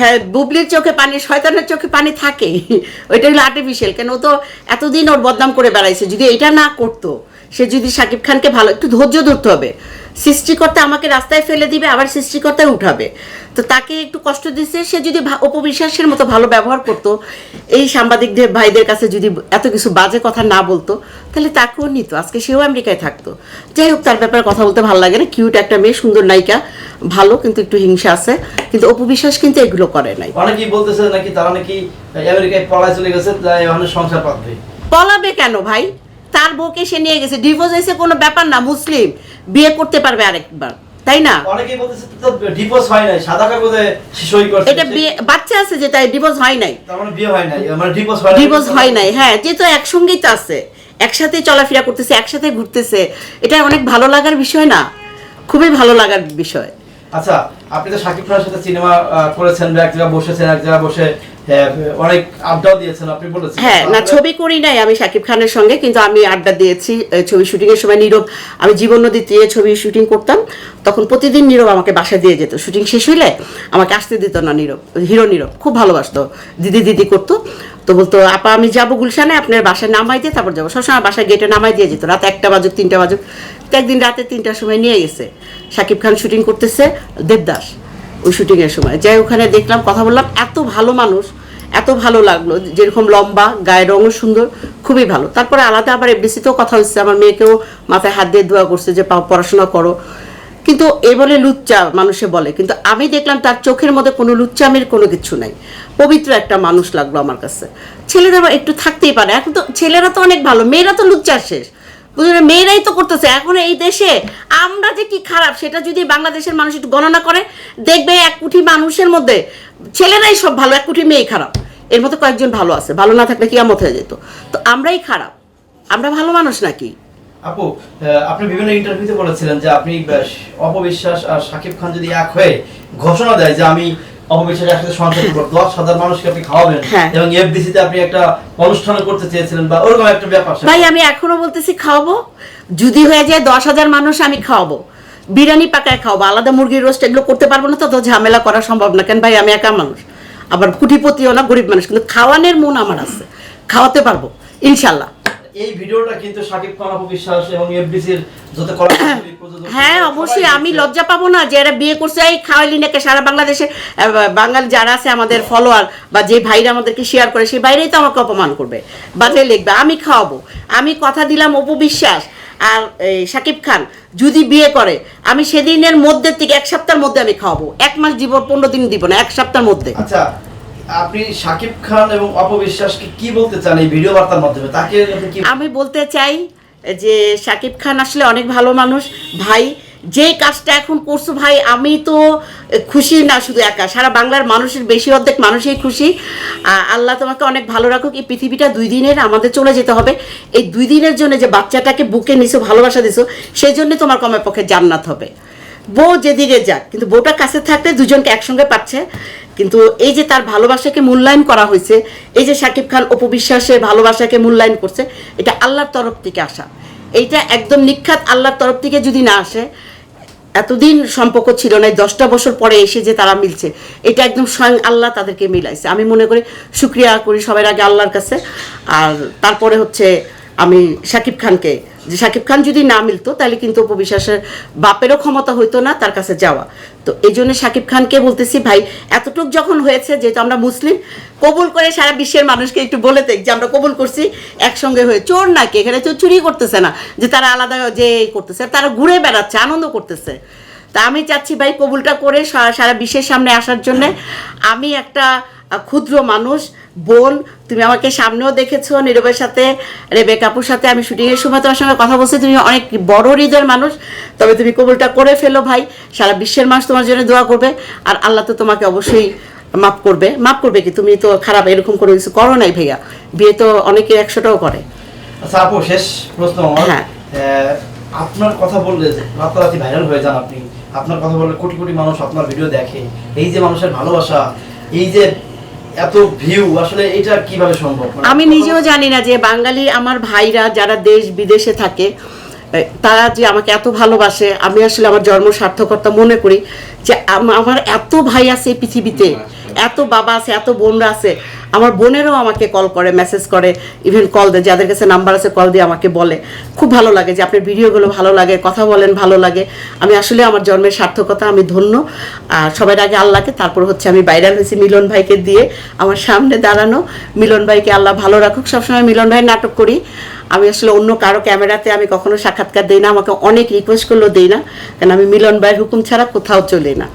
হ্যাঁ বুবলির চোখে পানি, শয়তানের চোখে পানি থাকে। ওইটা হলো আর্টিফিশিয়াল কেন তো এতদিন ওর বদনাম করে বেড়াইছে। যদি এটা না করতো, সে যদি সাকিব খানকে ভালো একটু ধৈর্য ধরতে হবে। সৃষ্টিকর্তা আমাকে রাস্তায় ফেলে দিবে আবার সৃষ্টিকর্তায় উঠাবে। তো তাকে একটু কষ্ট দিচ্ছে সে যদি অপবিশ্বাসের মতো ভালো ব্যবহার করতো এই সাংবাদিকদের ভাইদের কাছে যদি এত কিছু বাজে কথা না বলতো তাহলে তাকেও নিত আজকে সেও আমেরিকায় থাকতো। যাই হোক তার ব্যাপারে কথা বলতে ভালো লাগে না কিউট একটা মেয়ে সুন্দর নায়িকা ভালো কিন্তু একটু হিংসা আছে কিন্তু অপবিশ্বাস কিন্তু এগুলো করে নাই। অনেকেই বলতেছে নাকি তারা নাকি আমেরিকায় পলায় চলে গেছে তাই সংসার পাতবে পলাবে কেন ভাই? তার বউকে সে নিয়ে গেছে। ডিভোর্স হয়েছে কোনো ব্যাপার না মুসলিম। বিয়ে করতে পারবে আরেকবার তাই না? অনেকেই বলতেছে তো ডিভোর্স হয় নাই সাদা কাগজে সই করছে এটা বাচ্চা আছে যে তাই ডিভোর্স হয় নাই। তার মানে বিয়ে হয় নাই মানে ডিভোর্স হয় নাই। ডিভোর্স হয় নাই হ্যাঁ একসঙ্গেই তো আছে। একসাথে চলাফেরা করতেছে একসাথে ঘুরতেছে। এটা অনেক ভালো লাগার বিষয় না? খুবই ভালো লাগার বিষয়। আচ্ছা আপনি তো শাকিব খানের সাথে সিনেমা করেছেন এক জায়গায় বসেছেন এক জায়গায় বসে অনেক আড্ডাও দিয়েছেন আপনি বলেছেন। হ্যাঁ না ছবি করি নাই আমি শাকিব খানের সঙ্গে কিন্তু আমি আড্ডা দিয়েছি ছবি শুটিং এর সময় নীরব আমি জীবন নদী দিয়ে ছবি শুটিং করতাম তখন প্রতিদিন নীরব আমাকে বাসায় দিয়ে যেত। শুটিং শেষ হইলে আমাকে আসতে দিত না নীরব হিরো নীরব খুব ভালোবাসতো দিদি দিদি করতো। তো বলতো আপা আমি যাব গুলশানে আপনার বাসায় নামাই দিয়ে তারপর যাব। সবসময় বাসায় গেটে নামাই দিয়ে যেত রাত একটা বাজুক তিনটা বাজুক। তো একদিন রাতে তিনটার সময় নিয়ে গেছে। শাকিব খান শুটিং করতেছে দেবদাস ওই শুটিংয়ের সময়। যাই ওখানে দেখলাম কথা বললাম এত ভালো মানুষ এত ভালো লাগল, যেরকম লম্বা, গায়ের রঙও সুন্দর, খুবই ভালো। তারপরে আলাদা আবার এফডিসিতেও কথা হচ্ছে আমার মেয়েকেও মাথায় হাত দিয়ে দোয়া করছে যে পড়াশোনা করো। কিন্তু এ বলে লুচ্চা মানুষে বলে, কিন্তু আমি দেখলাম তার চোখের মধ্যে কোনো লুচ্চামের কোনো কিছু নাই। পবিত্র একটা মানুষ লাগল আমার কাছে। ছেলেরা একটু থাকতেই পারে, এখন তো ছেলেরা তো অনেক ভালো, মেয়েরা তো লুচ্চার শেষ। বুঝলেন মেয়েরাই তো করতেছে। এখন এই দেশে আমরা যে কি খারাপ, সেটা যদি বাংলাদেশের মানুষ একটু গণনা করে, দেখবে এক কোটি মানুষের মধ্যে, ছেলেরাই সব ভালো, এক কোটি মেয়ে খারাপ। এর মধ্যে কয়েকজন ভালো আছে, ভালো না থাকলে কিয়ামত হয়ে যেত। তো আমরাই খারাপ। আমরা ভালো মানুষ নাকি? আপু আপনি বিভিন্ন ইন্টারভিউতে বলেছিলেন যে আপনি অপবিশ্বাস আর শাকিব খান যদি এক হয়ে ঘোষণা দেয় যে আমি অপবিশ্বাস একসাথে করব। দশ হাজার মানুষকে আপনি খাওয়াবেন হ্যাঁ। এবং এফডিসি তে আপনি একটা অনুষ্ঠান করতে চেয়েছিলেন বা ওরকম একটা ব্যাপার ভাই আমি এখনও বলতেছি খাওয়াবো। যদি হয়ে যায় দশ হাজার মানুষ আমি খাওয়াবো। বিরিয়ানি পাকায় খাওয়াবো। আলাদা মুরগির রোস্ট এগুলো করতে পারব না তো তো ঝামেলা করা সম্ভব না। কেন ভাই আমি একা মানুষ। আবার কুটিপতিও না গরিব মানুষ। কিন্তু খাওয়ানোর মন আমার আছে। খাওয়াতে পারব ইনশাল্লাহ। এই ভিডিওটা কিন্তু শাকিব খান অপবিশ্বাস এবং এফডিসির যত হ্যাঁ অবশ্যই আমি লজ্জা পাবো না যে এরা বিয়ে করছে এই সারা বাংলাদেশে বাঙালি যারা আছে আমাদের ফলোয়ার বা যে ভাইরা আমাদেরকে শেয়ার করে সেই বাইরেই তো আমাকে অপমান করবে বাজে লিখবে আমি খাওয়াবো। আমি কথা দিলাম অপু বিশ্বাস আর এই শাকিব খান যদি বিয়ে করে আমি সেদিনের মধ্যে থেকে এক সপ্তাহের মধ্যে আমি খাওয়াবো। এক মাস দিব পনেরো দিন দিব না এক সপ্তাহের মধ্যে। আচ্ছা আপনি শাকিব খান এবং অপবিশ্বাসকে কি বলতে চান এই ভিডিও বার্তার মাধ্যমে? তাকে আমি বলতে চাই যে শাকিব খান আসলে অনেক ভালো মানুষ। ভাই যে কাজটা এখন করছ ভাই, আমি তো খুশি না শুধু একা। সারা বাংলার মানুষের বেশি অর্ধেক মানুষই খুশি। আল্লাহ তোমাকে অনেক ভালো রাখুক। এই পৃথিবীটা দুই দিনের, আমাদের চলে যেতে হবে। এই দুই দিনের জন্য যে বাচ্চাটাকে বুকে নিছো, ভালোবাসা দিছো, সেই জন্য তোমার কমের পক্ষে জান্নাত হবে। বউ যেদিকে যাক, কিন্তু বউটা কাছে থাকতে দুজনকে একসঙ্গে পাচ্ছে। কিন্তু এই যে তার ভালোবাসাকে মূল্যায়ন করা হয়েছে, এই যে শাকিব খান অপবিশ্বাসের ভালোবাসাকে মূল্যায়ন করছে, এটা আল্লাহর তরফ থেকে আসা। এইটা একদম নিখ্যাত আল্লাহর তরফ থেকে যদি না আসে, এতদিন সম্পর্ক ছিল না দশটা বছর পরে এসে যে তারা মিলছে, এটা একদম স্বয়ং আল্লাহ তাদেরকে মিলাইছে। আমি মনে করি শুক্রিয়া করি সবার আগে আল্লাহর কাছে, আর তারপরে হচ্ছে আমি শাকিব খানকে যে শাকিব খান যদি না মিলতো, তাহলে কিন্তু উপবিশ্বাসের বাপেরও ক্ষমতা হইতো না তার কাছে যাওয়া। তো এই জন্য শাকিব খানকে বলতেছি, ভাই, এতটুক যখন হয়েছে যেহেতু আমরা মুসলিম, কবুল করে সারা বিশ্বের মানুষকে একটু বলে দেখ যে আমরা কবুল করছি, একসঙ্গে হয়ে। চোর নাকি? এখানে তো চুরি করতেছে না। যে তারা আলাদা যে করতেছে, তারা ঘুরে বেড়াচ্ছে, আনন্দ করতেছে। তা আমি চাচ্ছি, ভাই, কবুলটা করে সারা বিশ্বের সামনে আসার জন্য আমি একটা ক্ষুদ্র মানুষ বোন তুমি আমাকে সামনেও দেখেছ নীরবের সাথে রেবে কাপুর সাথে আমি শুটিংয়ের সময় তোমার সঙ্গে কথা বলছি। তুমি অনেক বড় হৃদয়ের মানুষ তবে তুমি কবুলটা করে ফেলো ভাই। সারা বিশ্বের মানুষ তোমার জন্য দোয়া করবে আর আল্লাহ তো তোমাকে অবশ্যই মাফ করবে। মাফ করবে কি? তুমি তো খারাপ এরকম কোনো কিছু করো নাই ভাইয়া। বিয়ে তো অনেকে একশোটাও করে। আচ্ছা আপু শেষ প্রশ্ন হ্যাঁ। আপনার কথা বললে রাতারাতি ভাইরাল হয়ে যান আপনি। আপনার কথা বললে কোটি কোটি মানুষ আপনার ভিডিও দেখে। এই যে মানুষের ভালোবাসা এই যে এত ভিউ আসলে এটা কীভাবে সম্ভব? মানে আমি নিজেও জানি না যে বাঙালি আমার ভাইরা যারা দেশ বিদেশে থাকে তারা যে আমাকে এত ভালোবাসে আমি আসলে আমার জন্ম সার্থকতা মনে করি যে আম- আমার এত ভাই আছে পৃথিবীতে এত বাবা আছে, এত বোনরা আছে। আমার বোনেরও আমাকে কল করে মেসেজ করে ইভেন কল দেয়, যাদের কাছে নাম্বার আছে কল দিয়ে আমাকে বলে। খুব ভালো লাগে যে আপনার ভিডিওগুলো ভালো লাগে, কথা বলেন ভালো লাগে। আমি আসলে আমার জন্মের সার্থকতা, আমি ধন্য। আর সবার আগে আল্লাহকে, তারপর হচ্ছে আমি ভাইরাল হয়েছি মিলন ভাইকে দিয়ে আমার সামনে দাঁড়ানো। মিলন ভাইকে আল্লাহ ভালো রাখুক, সবসময় মিলন ভাই নাটক করি। আমি আসলে অন্য কারও ক্যামেরাতে আমি কখনো সাক্ষাৎকার দিই না, আমাকে অনেক রিকোয়েস্ট করলেও দিই না। কারণ আমি মিলন ভাইয়ের হুকুম ছাড়া কোথাও চলি না।